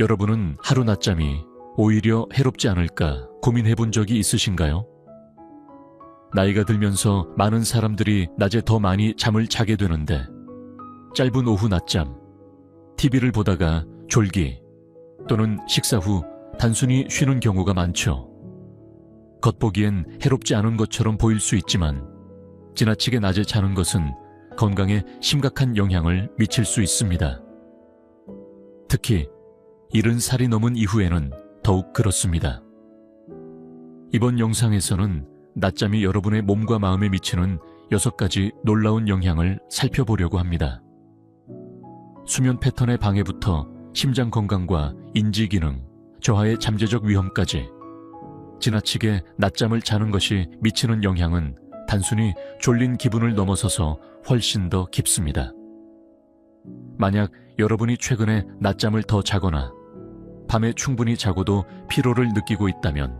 여러분은 하루 낮잠이 오히려 해롭지 않을까 고민해 본 적이 있으신가요? 나이가 들면서 많은 사람들이 낮에 더 많이 잠을 자게 되는데 짧은 오후 낮잠, TV를 보다가 졸기 또는 식사 후 단순히 쉬는 경우가 많죠. 겉보기엔 해롭지 않은 것처럼 보일 수 있지만 지나치게 낮에 자는 것은 건강에 심각한 영향을 미칠 수 있습니다. 특히 이른 살이 넘은 이후에는 더욱 그렇습니다. 이번 영상에서는 낮잠이 여러분의 몸과 마음에 미치는 여섯 가지 놀라운 영향을 살펴보려고 합니다. 수면 패턴의 방해부터 심장 건강과 인지 기능, 저하의 잠재적 위험까지 지나치게 낮잠을 자는 것이 미치는 영향은 단순히 졸린 기분을 넘어서서 훨씬 더 깊습니다. 만약 여러분이 최근에 낮잠을 더 자거나 밤에 충분히 자고도 피로를 느끼고 있다면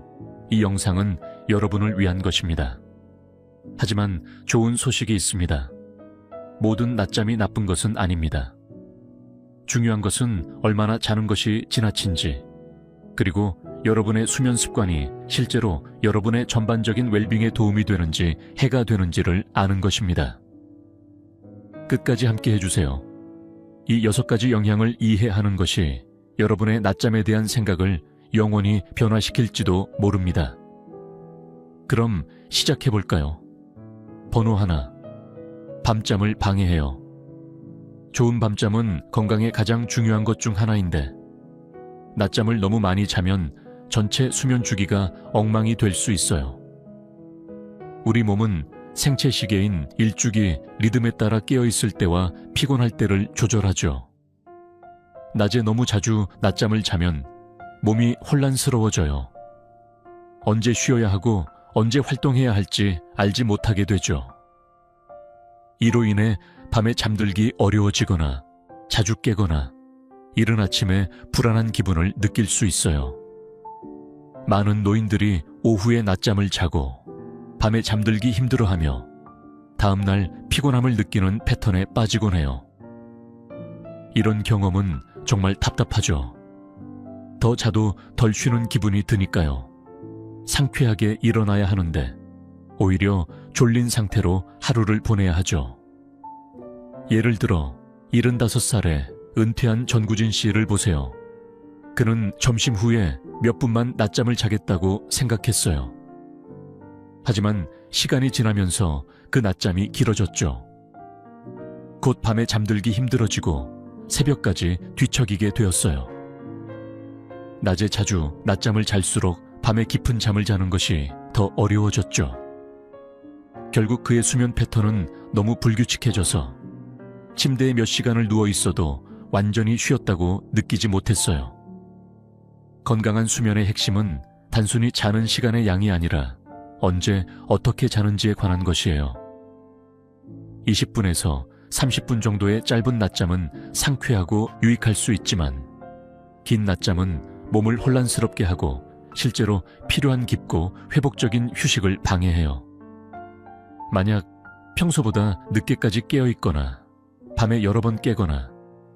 이 영상은 여러분을 위한 것입니다. 하지만 좋은 소식이 있습니다. 모든 낮잠이 나쁜 것은 아닙니다. 중요한 것은 얼마나 자는 것이 지나친지, 그리고 여러분의 수면 습관이 실제로 여러분의 전반적인 웰빙에 도움이 되는지 해가 되는지를 아는 것입니다. 끝까지 함께 해주세요. 이 여섯 가지 영향을 이해하는 것이 여러분의 낮잠에 대한 생각을 영원히 변화시킬지도 모릅니다. 그럼 시작해볼까요? 번호 하나. 밤잠을 방해해요. 좋은 밤잠은 건강에 가장 중요한 것 중 하나인데, 낮잠을 너무 많이 자면 전체 수면 주기가 엉망이 될 수 있어요. 우리 몸은 생체 시계인 일주기 리듬에 따라 깨어 있을 때와 피곤할 때를 조절하죠. 낮에 너무 자주 낮잠을 자면 몸이 혼란스러워져요. 언제 쉬어야 하고 언제 활동해야 할지 알지 못하게 되죠. 이로 인해 밤에 잠들기 어려워지거나 자주 깨거나 이른 아침에 불안한 기분을 느낄 수 있어요. 많은 노인들이 오후에 낮잠을 자고 밤에 잠들기 힘들어하며 다음날 피곤함을 느끼는 패턴에 빠지곤 해요. 이런 경험은 정말 답답하죠. 더 자도 덜 쉬는 기분이 드니까요. 상쾌하게 일어나야 하는데 오히려 졸린 상태로 하루를 보내야 하죠. 예를 들어 75살에 은퇴한 전구진 씨를 보세요. 그는 점심 후에 몇 분만 낮잠을 자겠다고 생각했어요. 하지만 시간이 지나면서 그 낮잠이 길어졌죠. 곧 밤에 잠들기 힘들어지고 새벽까지 뒤척이게 되었어요. 낮에 자주 낮잠을 잘수록 밤에 깊은 잠을 자는 것이 더 어려워졌죠. 결국 그의 수면 패턴은 너무 불규칙해져서 침대에 몇 시간을 누워 있어도 완전히 쉬었다고 느끼지 못했어요. 건강한 수면의 핵심은 단순히 자는 시간의 양이 아니라 언제 어떻게 자는지에 관한 것이에요. 20분에서 30분 정도의 짧은 낮잠은 상쾌하고 유익할 수 있지만 긴 낮잠은 몸을 혼란스럽게 하고 실제로 필요한 깊고 회복적인 휴식을 방해해요. 만약 평소보다 늦게까지 깨어 있거나 밤에 여러 번 깨거나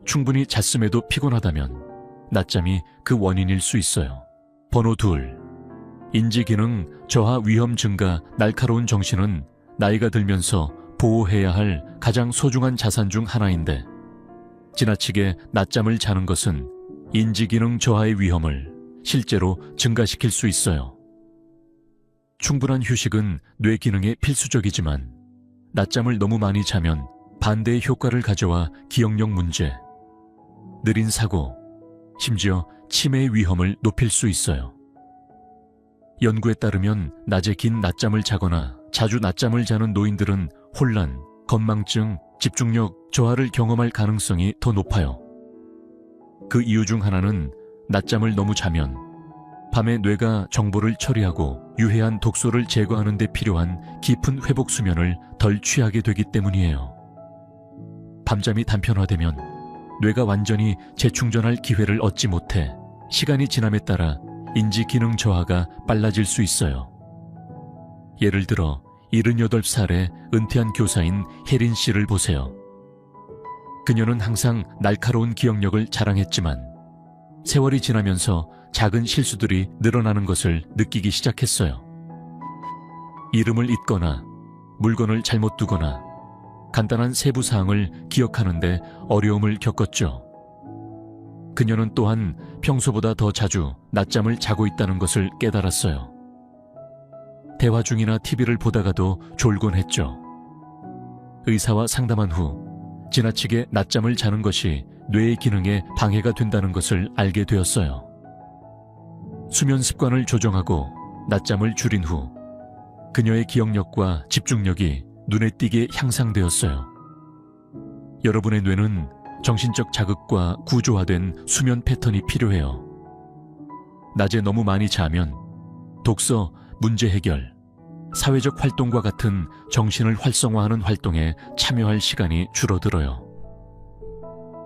충분히 잤음에도 피곤하다면 낮잠이 그 원인일 수 있어요. 번호 둘. 인지 기능 저하 위험 증가 날카로운 정신은 나이가 들면서 보호해야 할 가장 소중한 자산 중 하나인데 지나치게 낮잠을 자는 것은 인지 기능 저하의 위험을 실제로 증가시킬 수 있어요. 충분한 휴식은 뇌 기능에 필수적이지만 낮잠을 너무 많이 자면 반대의 효과를 가져와 기억력 문제, 느린 사고, 심지어 치매의 위험을 높일 수 있어요. 연구에 따르면 낮에 긴 낮잠을 자거나 자주 낮잠을 자는 노인들은 혼란, 건망증, 집중력 저하를 경험할 가능성이 더 높아요. 그 이유 중 하나는 낮잠을 너무 자면 밤에 뇌가 정보를 처리하고 유해한 독소를 제거하는 데 필요한 깊은 회복 수면을 덜 취하게 되기 때문이에요. 밤잠이 단편화되면 뇌가 완전히 재충전할 기회를 얻지 못해 시간이 지남에 따라 인지 기능 저하가 빨라질 수 있어요. 예를 들어 78살의 은퇴한 교사인 혜린 씨를 보세요. 그녀는 항상 날카로운 기억력을 자랑했지만 세월이 지나면서 작은 실수들이 늘어나는 것을 느끼기 시작했어요. 이름을 잊거나 물건을 잘못 두거나 간단한 세부 사항을 기억하는데 어려움을 겪었죠. 그녀는 또한 평소보다 더 자주 낮잠을 자고 있다는 것을 깨달았어요. 대화 중이나 TV를 보다가도 졸곤 했죠. 의사와 상담한 후 지나치게 낮잠을 자는 것이 뇌의 기능에 방해가 된다는 것을 알게 되었어요. 수면 습관을 조정하고 낮잠을 줄인 후 그녀의 기억력과 집중력이 눈에 띄게 향상되었어요. 여러분의 뇌는 정신적 자극과 구조화된 수면 패턴이 필요해요. 낮에 너무 많이 자면 독서, 문제 해결, 사회적 활동과 같은 정신을 활성화하는 활동에 참여할 시간이 줄어들어요.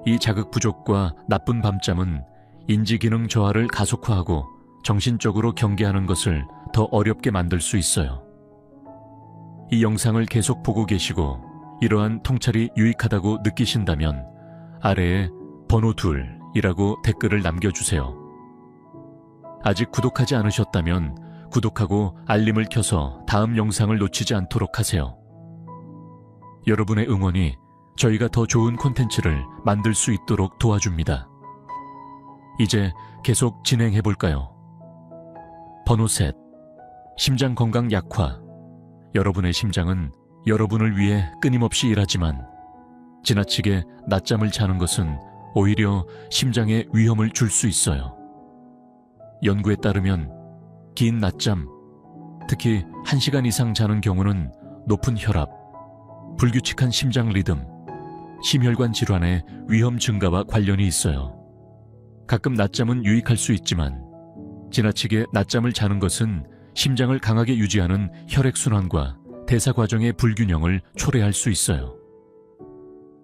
이 자극 부족과 나쁜 밤잠은 인지 기능 저하를 가속화하고 정신적으로 경계하는 것을 더 어렵게 만들 수 있어요. 이 영상을 계속 보고 계시고 이러한 통찰이 유익하다고 느끼신다면 아래에 번호 둘이라고 댓글을 남겨주세요. 아직 구독하지 않으셨다면 구독하고 알림을 켜서 다음 영상을 놓치지 않도록 하세요. 여러분의 응원이 저희가 더 좋은 콘텐츠를 만들 수 있도록 도와줍니다. 이제 계속 진행해 볼까요? 번호 셋. 심장 건강 약화. 여러분의 심장은 여러분을 위해 끊임없이 일하지만 지나치게 낮잠을 자는 것은 오히려 심장에 위험을 줄 수 있어요. 연구에 따르면 긴 낮잠, 특히 1시간 이상 자는 경우는 높은 혈압, 불규칙한 심장 리듬, 심혈관 질환의 위험 증가와 관련이 있어요. 가끔 낮잠은 유익할 수 있지만 지나치게 낮잠을 자는 것은 심장을 강하게 유지하는 혈액순환과 대사 과정의 불균형을 초래할 수 있어요.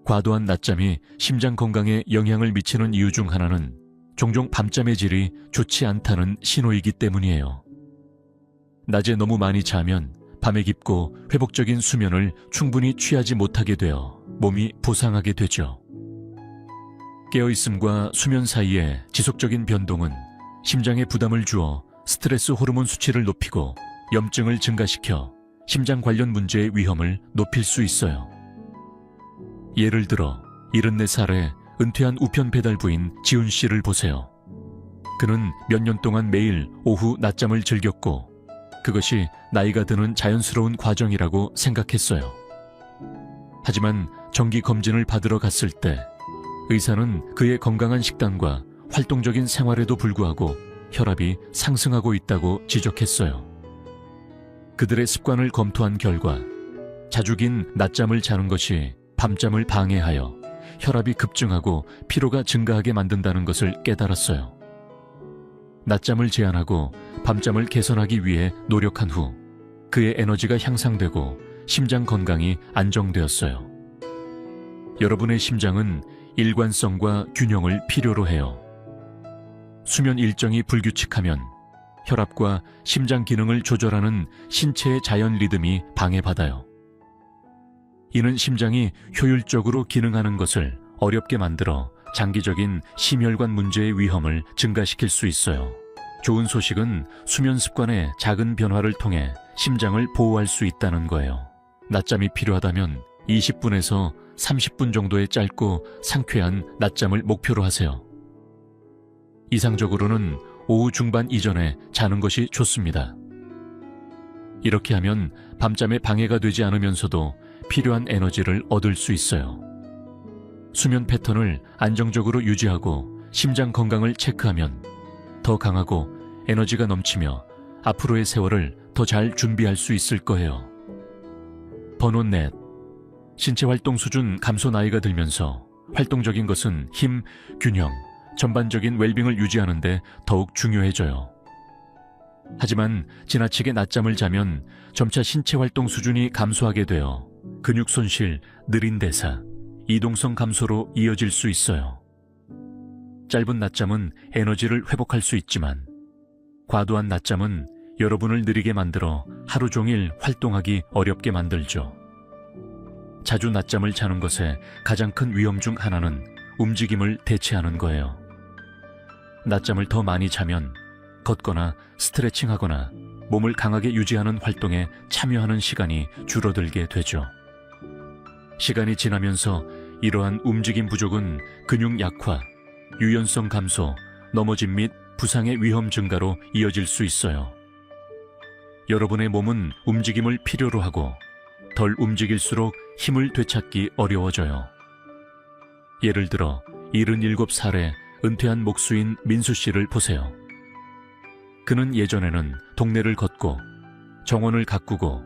과도한 낮잠이 심장 건강에 영향을 미치는 이유 중 하나는 종종 밤잠의 질이 좋지 않다는 신호이기 때문이에요. 낮에 너무 많이 자면 밤에 깊고 회복적인 수면을 충분히 취하지 못하게 되어 몸이 부상하게 되죠. 깨어있음과 수면 사이의 지속적인 변동은 심장에 부담을 주어 스트레스 호르몬 수치를 높이고 염증을 증가시켜 심장 관련 문제의 위험을 높일 수 있어요. 예를 들어 74살의 은퇴한 우편 배달 부인 지훈 씨를 보세요. 그는 몇 년 동안 매일 오후 낮잠을 즐겼고 그것이 나이가 드는 자연스러운 과정이라고 생각했어요. 하지만 정기 검진을 받으러 갔을 때 의사는 그의 건강한 식단과 활동적인 생활에도 불구하고 혈압이 상승하고 있다고 지적했어요. 그들의 습관을 검토한 결과 자주 긴 낮잠을 자는 것이 밤잠을 방해하여 혈압이 급증하고 피로가 증가하게 만든다는 것을 깨달았어요. 낮잠을 제한하고 밤잠을 개선하기 위해 노력한 후 그의 에너지가 향상되고 심장 건강이 안정되었어요. 여러분의 심장은 일관성과 균형을 필요로 해요. 수면 일정이 불규칙하면 혈압과 심장 기능을 조절하는 신체의 자연 리듬이 방해받아요. 이는 심장이 효율적으로 기능하는 것을 어렵게 만들어 장기적인 심혈관 문제의 위험을 증가시킬 수 있어요. 좋은 소식은 수면 습관의 작은 변화를 통해 심장을 보호할 수 있다는 거예요. 낮잠이 필요하다면 20분에서 30분 정도의 짧고 상쾌한 낮잠을 목표로 하세요. 이상적으로는 오후 중반 이전에 자는 것이 좋습니다. 이렇게 하면 밤잠에 방해가 되지 않으면서도 필요한 에너지를 얻을 수 있어요. 수면 패턴을 안정적으로 유지하고 심장 건강을 체크하면 더 강하고 에너지가 넘치며 앞으로의 세월을 더 잘 준비할 수 있을 거예요. 번호 넷. 신체 활동 수준 감소 나이가 들면서 활동적인 것은 힘, 균형, 전반적인 웰빙을 유지하는데 더욱 중요해져요. 하지만 지나치게 낮잠을 자면 점차 신체 활동 수준이 감소하게 되어 근육 손실, 느린 대사, 이동성 감소로 이어질 수 있어요. 짧은 낮잠은 에너지를 회복할 수 있지만 과도한 낮잠은 여러분을 느리게 만들어 하루 종일 활동하기 어렵게 만들죠. 자주 낮잠을 자는 것의 가장 큰 위험 중 하나는 움직임을 대체하는 거예요. 낮잠을 더 많이 자면 걷거나 스트레칭하거나 몸을 강하게 유지하는 활동에 참여하는 시간이 줄어들게 되죠. 시간이 지나면서 이러한 움직임 부족은 근육 약화, 유연성 감소, 넘어짐 및 부상의 위험 증가로 이어질 수 있어요. 여러분의 몸은 움직임을 필요로 하고 덜 움직일수록 힘을 되찾기 어려워져요. 예를 들어 77살에 은퇴한 목수인 민수 씨를 보세요. 그는 예전에는 동네를 걷고 정원을 가꾸고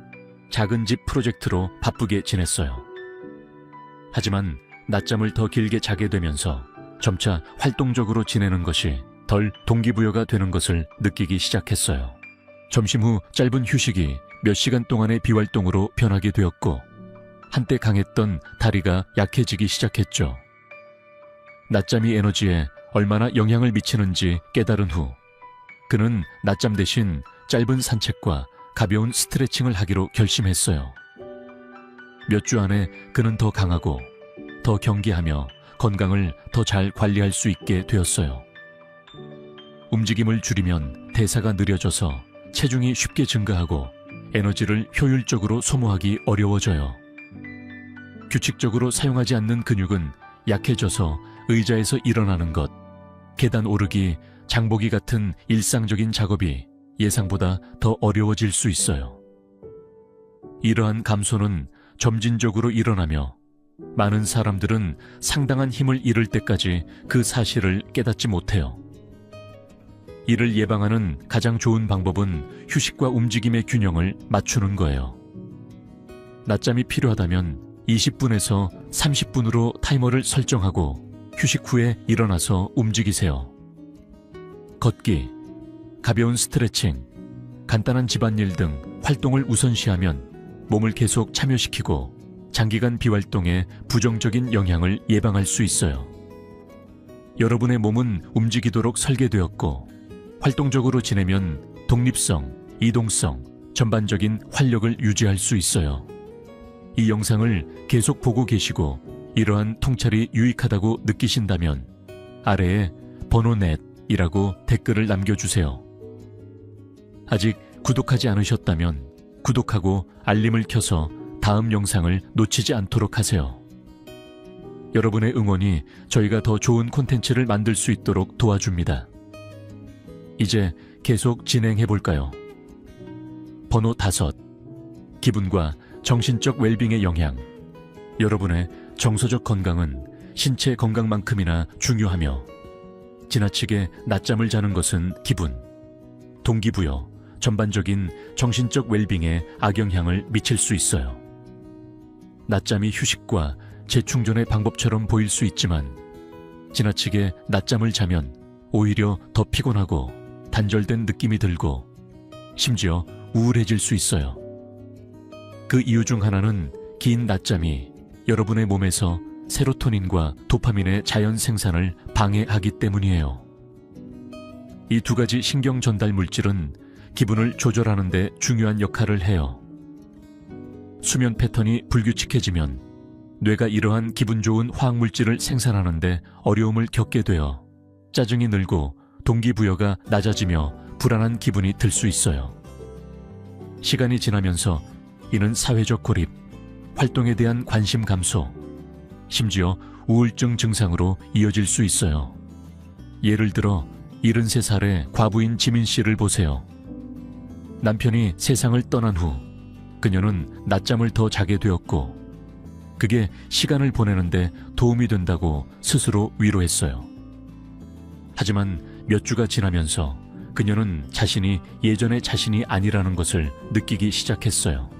작은 집 프로젝트로 바쁘게 지냈어요. 하지만 낮잠을 더 길게 자게 되면서 점차 활동적으로 지내는 것이 덜 동기부여가 되는 것을 느끼기 시작했어요. 점심 후 짧은 휴식이 몇 시간 동안의 비활동으로 변하게 되었고 한때 강했던 다리가 약해지기 시작했죠. 낮잠이 에너지에 얼마나 영향을 미치는지 깨달은 후 그는 낮잠 대신 짧은 산책과 가벼운 스트레칭을 하기로 결심했어요. 몇 주 안에 그는 더 강하고 더 경계하며 건강을 더 잘 관리할 수 있게 되었어요. 움직임을 줄이면 대사가 느려져서 체중이 쉽게 증가하고 에너지를 효율적으로 소모하기 어려워져요. 규칙적으로 사용하지 않는 근육은 약해져서 의자에서 일어나는 것, 계단 오르기, 장보기 같은 일상적인 작업이 예상보다 더 어려워질 수 있어요. 이러한 감소는 점진적으로 일어나며 많은 사람들은 상당한 힘을 잃을 때까지 그 사실을 깨닫지 못해요. 이를 예방하는 가장 좋은 방법은 휴식과 움직임의 균형을 맞추는 거예요. 낮잠이 필요하다면 20분에서 30분으로 타이머를 설정하고 휴식 후에 일어나서 움직이세요. 걷기, 가벼운 스트레칭, 간단한 집안일 등 활동을 우선시하면 몸을 계속 참여시키고 장기간 비활동에 부정적인 영향을 예방할 수 있어요. 여러분의 몸은 움직이도록 설계되었고 활동적으로 지내면 독립성, 이동성, 전반적인 활력을 유지할 수 있어요. 이 영상을 계속 보고 계시고 이러한 통찰이 유익하다고 느끼신다면 아래에 번호 넷이라고 댓글을 남겨주세요. 아직 구독하지 않으셨다면 구독하고 알림을 켜서 다음 영상을 놓치지 않도록 하세요. 여러분의 응원이 저희가 더 좋은 콘텐츠를 만들 수 있도록 도와줍니다. 이제 계속 진행해 볼까요? 번호 다섯. 기분과 정신적 웰빙의 영향. 여러분의 정서적 건강은 신체 건강만큼이나 중요하며 지나치게 낮잠을 자는 것은 기분, 동기부여, 전반적인 정신적 웰빙에 악영향을 미칠 수 있어요. 낮잠이 휴식과 재충전의 방법처럼 보일 수 있지만 지나치게 낮잠을 자면 오히려 더 피곤하고 단절된 느낌이 들고 심지어 우울해질 수 있어요. 그 이유 중 하나는 긴 낮잠이 여러분의 몸에서 세로토닌과 도파민의 자연 생산을 방해하기 때문이에요. 이 두 가지 신경 전달 물질은 기분을 조절하는 데 중요한 역할을 해요. 수면 패턴이 불규칙해지면 뇌가 이러한 기분 좋은 화학 물질을 생산하는데 어려움을 겪게 되어 짜증이 늘고 동기부여가 낮아지며 불안한 기분이 들 수 있어요. 시간이 지나면서 이는 사회적 고립, 활동에 대한 관심 감소, 심지어 우울증 증상으로 이어질 수 있어요. 예를 들어 73살의 과부인 지민 씨를 보세요. 남편이 세상을 떠난 후 그녀는 낮잠을 더 자게 되었고 그게 시간을 보내는데 도움이 된다고 스스로 위로했어요. 하지만 몇 주가 지나면서 그녀는 자신이 예전의 자신이 아니라는 것을 느끼기 시작했어요.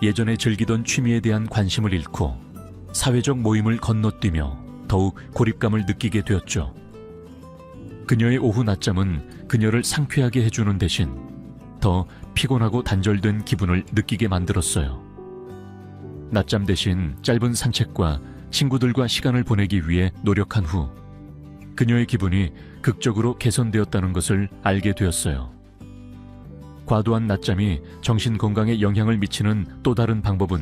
예전에 즐기던 취미에 대한 관심을 잃고 사회적 모임을 건너뛰며 더욱 고립감을 느끼게 되었죠. 그녀의 오후 낮잠은 그녀를 상쾌하게 해주는 대신 더 피곤하고 단절된 기분을 느끼게 만들었어요. 낮잠 대신 짧은 산책과 친구들과 시간을 보내기 위해 노력한 후 그녀의 기분이 극적으로 개선되었다는 것을 알게 되었어요. 과도한 낮잠이 정신 건강에 영향을 미치는 또 다른 방법은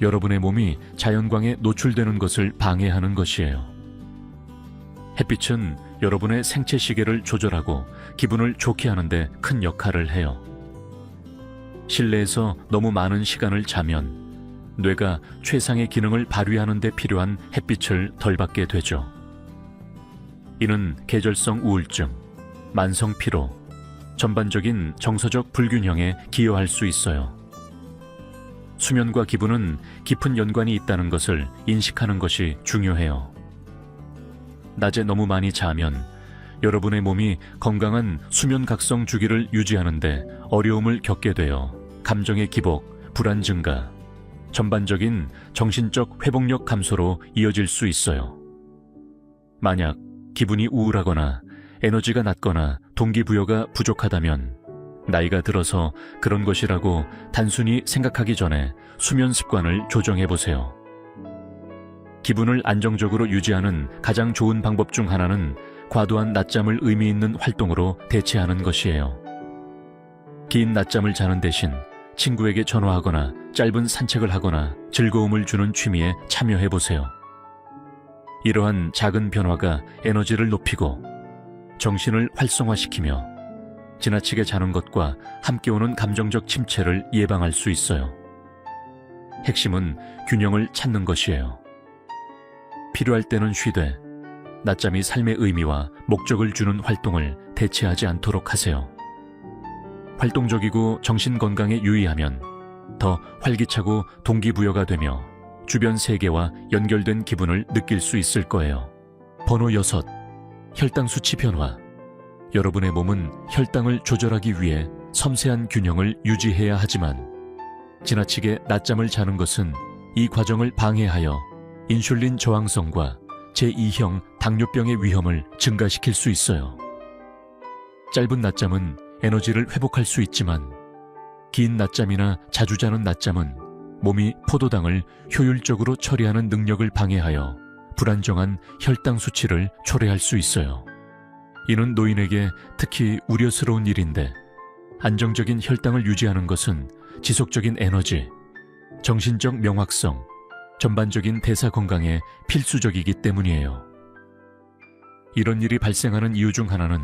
여러분의 몸이 자연광에 노출되는 것을 방해하는 것이에요. 햇빛은 여러분의 생체 시계를 조절하고 기분을 좋게 하는데 큰 역할을 해요. 실내에서 너무 많은 시간을 자면 뇌가 최상의 기능을 발휘하는 데 필요한 햇빛을 덜 받게 되죠. 이는 계절성 우울증, 만성 피로, 전반적인 정서적 불균형에 기여할 수 있어요. 수면과 기분은 깊은 연관이 있다는 것을 인식하는 것이 중요해요. 낮에 너무 많이 자면 여러분의 몸이 건강한 수면 각성 주기를 유지하는데 어려움을 겪게 되어 감정의 기복, 불안 증가, 전반적인 정신적 회복력 감소로 이어질 수 있어요. 만약 기분이 우울하거나 에너지가 낮거나 동기부여가 부족하다면 나이가 들어서 그런 것이라고 단순히 생각하기 전에 수면 습관을 조정해 보세요. 기분을 안정적으로 유지하는 가장 좋은 방법 중 하나는 과도한 낮잠을 의미 있는 활동으로 대체하는 것이에요. 긴 낮잠을 자는 대신 친구에게 전화하거나 짧은 산책을 하거나 즐거움을 주는 취미에 참여해 보세요. 이러한 작은 변화가 에너지를 높이고 정신을 활성화시키며 지나치게 자는 것과 함께 오는 감정적 침체를 예방할 수 있어요. 핵심은 균형을 찾는 것이에요. 필요할 때는 쉬되 낮잠이 삶의 의미와 목적을 주는 활동을 대체하지 않도록 하세요. 활동적이고 정신 건강에 유의하면 더 활기차고 동기부여가 되며 주변 세계와 연결된 기분을 느낄 수 있을 거예요. 번호 6. 혈당 수치 변화. 여러분의 몸은 혈당을 조절하기 위해 섬세한 균형을 유지해야 하지만 지나치게 낮잠을 자는 것은 이 과정을 방해하여 인슐린 저항성과 제2형 당뇨병의 위험을 증가시킬 수 있어요. 짧은 낮잠은 에너지를 회복할 수 있지만 긴 낮잠이나 자주 자는 낮잠은 몸이 포도당을 효율적으로 처리하는 능력을 방해하여 불안정한 혈당 수치를 초래할 수 있어요. 이는 노인에게 특히 우려스러운 일인데 안정적인 혈당을 유지하는 것은 지속적인 에너지, 정신적 명확성, 전반적인 대사 건강에 필수적이기 때문이에요. 이런 일이 발생하는 이유 중 하나는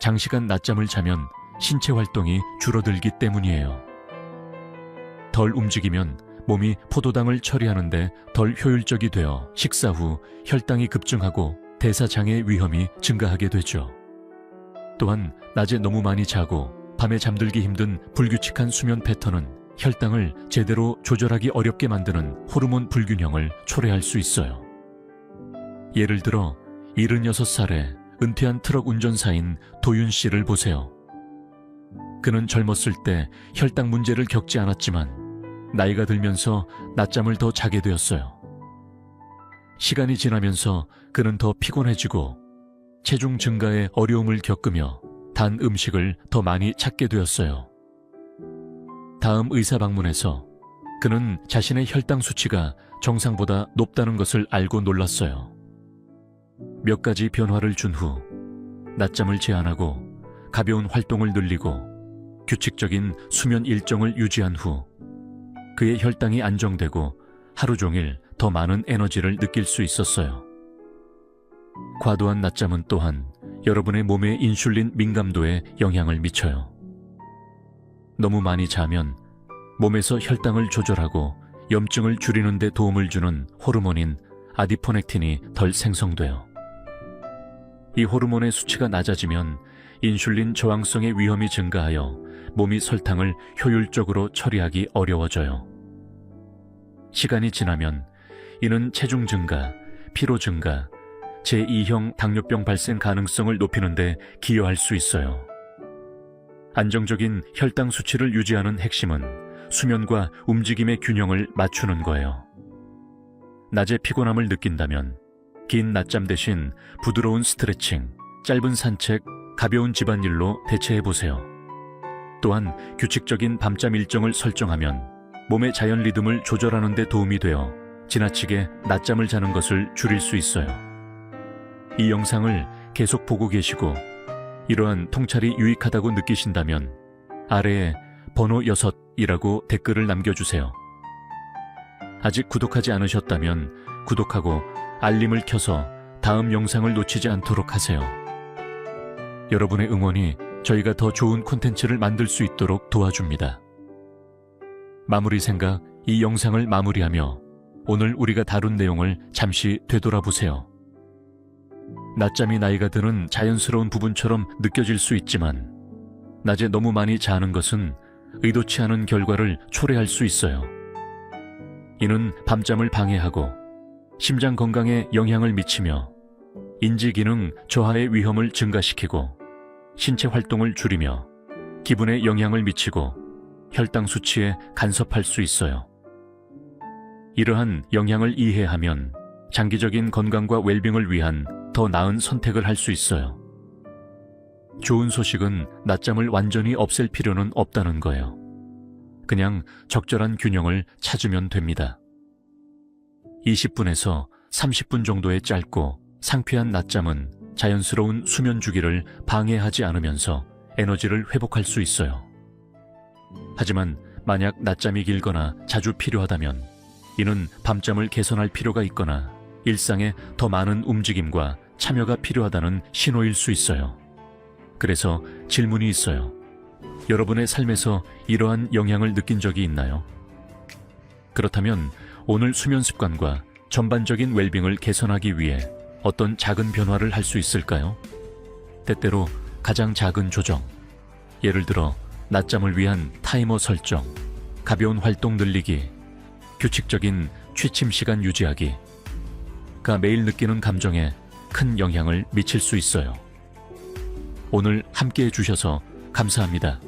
장시간 낮잠을 자면 신체 활동이 줄어들기 때문이에요. 덜 움직이면 몸이 포도당을 처리하는데 덜 효율적이 되어 식사 후 혈당이 급증하고 대사장애 위험이 증가하게 되죠. 또한 낮에 너무 많이 자고 밤에 잠들기 힘든 불규칙한 수면 패턴은 혈당을 제대로 조절하기 어렵게 만드는 호르몬 불균형을 초래할 수 있어요. 예를 들어 76살에 은퇴한 트럭 운전사인 도윤 씨를 보세요. 그는 젊었을 때 혈당 문제를 겪지 않았지만 나이가 들면서 낮잠을 더 자게 되었어요. 시간이 지나면서 그는 더 피곤해지고 체중 증가에 어려움을 겪으며 단 음식을 더 많이 찾게 되었어요. 다음 의사 방문에서 그는 자신의 혈당 수치가 정상보다 높다는 것을 알고 놀랐어요. 몇 가지 변화를 준 후 낮잠을 제한하고 가벼운 활동을 늘리고 규칙적인 수면 일정을 유지한 후 그의 혈당이 안정되고 하루 종일 더 많은 에너지를 느낄 수 있었어요. 과도한 낮잠은 또한 여러분의 몸의 인슐린 민감도에 영향을 미쳐요. 너무 많이 자면 몸에서 혈당을 조절하고 염증을 줄이는 데 도움을 주는 호르몬인 아디포넥틴이 덜 생성돼요. 이 호르몬의 수치가 낮아지면 인슐린 저항성의 위험이 증가하여 몸이 설탕을 효율적으로 처리하기 어려워져요. 시간이 지나면 이는 체중 증가, 피로 증가, 제2형 당뇨병 발생 가능성을 높이는데 기여할 수 있어요. 안정적인 혈당 수치를 유지하는 핵심은 수면과 움직임의 균형을 맞추는 거예요. 낮에 피곤함을 느낀다면 긴 낮잠 대신 부드러운 스트레칭, 짧은 산책, 가벼운 집안일로 대체해 보세요. 또한 규칙적인 밤잠 일정을 설정하면 몸의 자연 리듬을 조절하는 데 도움이 되어 지나치게 낮잠을 자는 것을 줄일 수 있어요. 이 영상을 계속 보고 계시고 이러한 통찰이 유익하다고 느끼신다면 아래에 번호 6이라고 댓글을 남겨주세요. 아직 구독하지 않으셨다면 구독하고 알림을 켜서 다음 영상을 놓치지 않도록 하세요. 여러분의 응원이 저희가 더 좋은 콘텐츠를 만들 수 있도록 도와줍니다. 마무리 생각 이 영상을 마무리하며 오늘 우리가 다룬 내용을 잠시 되돌아보세요. 낮잠이 나이가 드는 자연스러운 부분처럼 느껴질 수 있지만 낮에 너무 많이 자는 것은 의도치 않은 결과를 초래할 수 있어요. 이는 밤잠을 방해하고 심장 건강에 영향을 미치며 인지 기능 저하의 위험을 증가시키고 신체 활동을 줄이며 기분에 영향을 미치고 혈당 수치에 간섭할 수 있어요. 이러한 영향을 이해하면 장기적인 건강과 웰빙을 위한 더 나은 선택을 할 수 있어요. 좋은 소식은 낮잠을 완전히 없앨 필요는 없다는 거예요. 그냥 적절한 균형을 찾으면 됩니다. 20분에서 30분 정도의 짧고 상쾌한 낮잠은 자연스러운 수면 주기를 방해하지 않으면서 에너지를 회복할 수 있어요. 하지만 만약 낮잠이 길거나 자주 필요하다면 이는 밤잠을 개선할 필요가 있거나 일상에 더 많은 움직임과 참여가 필요하다는 신호일 수 있어요. 그래서 질문이 있어요. 여러분의 삶에서 이러한 영향을 느낀 적이 있나요? 그렇다면 오늘 수면 습관과 전반적인 웰빙을 개선하기 위해 어떤 작은 변화를 할 수 있을까요? 때때로 가장 작은 조정. 예를 들어 낮잠을 위한 타이머 설정, 가벼운 활동 늘리기, 규칙적인 취침 시간 유지하기. 가 매일 느끼는 감정에 큰 영향을 미칠 수 있어요. 오늘 함께 해주셔서 감사합니다.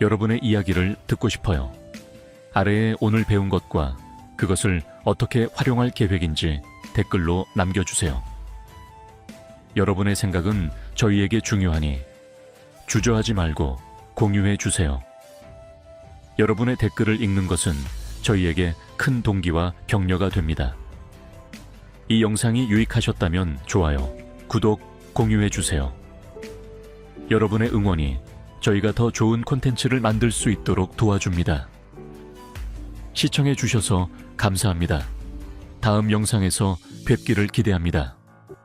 여러분의 이야기를 듣고 싶어요. 아래에 오늘 배운 것과 그것을 어떻게 활용할 계획인지 댓글로 남겨주세요. 여러분의 생각은 저희에게 중요하니 주저하지 말고 공유해 주세요. 여러분의 댓글을 읽는 것은 저희에게 큰 동기와 격려가 됩니다. 이 영상이 유익하셨다면 좋아요, 구독, 공유해 주세요. 여러분의 응원이 저희가 더 좋은 콘텐츠를 만들 수 있도록 도와줍니다. 시청해 주셔서 감사합니다. 다음 영상에서 뵙기를 기대합니다.